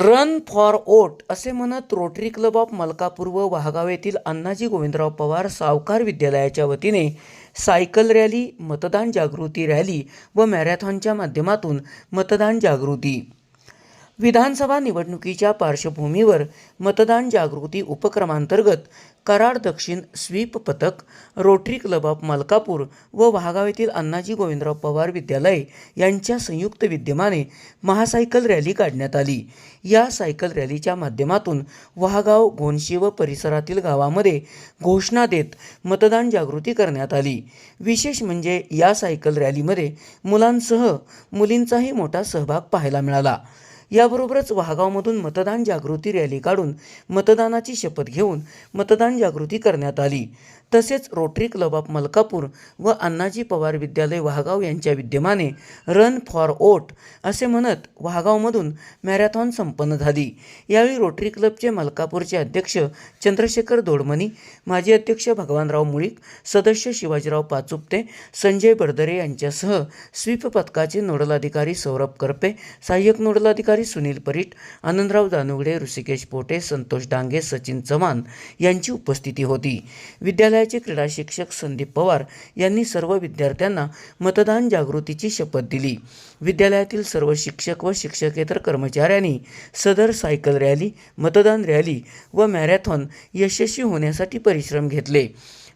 Run for ओट असे म्हणत rotary club of Malkapur व वाहगाव येथील अण्णाजी गोविंदराव पवार सावकार विद्यालयाच्या वतीने सायकल रॅली मतदान जागृती रॅली व मॅरेथॉनच्या माध्यमातून मतदान जागृती. विधानसभा निवडणुकीच्या पार्श्वभूमीवर मतदान जागृती उपक्रमांतर्गत कराड दक्षिण स्वीप पथक रोटरी क्लब ऑफ मलकापूर व वाहगाव येथील अण्णाजी गोविंदराव पवार विद्यालय यांच्या संयुक्त विद्यमाने महासायकल रॅली काढण्यात आली. या सायकल रॅलीच्या माध्यमातून वाहगाव घोणशी व परिसरातील गावामध्ये घोषणा देत मतदान जागृती करण्यात आली. विशेष म्हणजे या सायकल रॅलीमध्ये मुलांसह मुलींचाही मोठा सहभाग पाहायला मिळाला. याबरोबरच वाहगावमधून मतदान जागृती रॅली काढून मतदानाची शपथ घेऊन मतदान जागृती करण्यात आली. तसेच रोटरी क्लब ऑफ मलकापूर व अण्णाजी पवार विद्यालय वाहगाव यांच्या विद्यमाने रन फॉर ओट असे म्हणत वाहगावमधून मॅरेथॉन संपन्न झाली. यावेळी रोटरी क्लबचे मलकापूरचे अध्यक्ष चंद्रशेखर दोडमणी माजी अध्यक्ष भगवानराव मुळीक सदस्य शिवाजीराव पाचुपते संजय बर्दरे यांच्यासह स्वीप पथकाचे नोडल अधिकारी सौरभ करपे सहाय्यक नोडल अधिकारी सुनील परीट आनंदराव दानुगडे ऋषिकेश पोटे संतोष डांगे सचिन चव्हाण यांची उपस्थिती होती. विद्यालय विद्यालयाचे क्रीडा शिक्षक संदीप पवार यांनी सर्व विद्यार्थ्यांना मतदान जागृतीची शपथ दिली. विद्यालयातील सर्व शिक्षक व शिक्षकेतर कर्मचाऱ्यांनी सदर सायकल रॅली मतदान रॅली व मॅरेथॉन यशस्वी होण्यासाठी परिश्रम घेतले.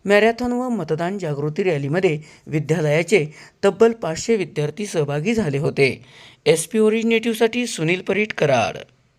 मॅरेथॉन व मतदान जागृती रॅलीमध्ये विद्यालयाचे तब्बल पाचशे विद्यार्थी सहभागी झाले होते. एस पी ओरिजिनेटिव्हसाठी सुनील परीट कराड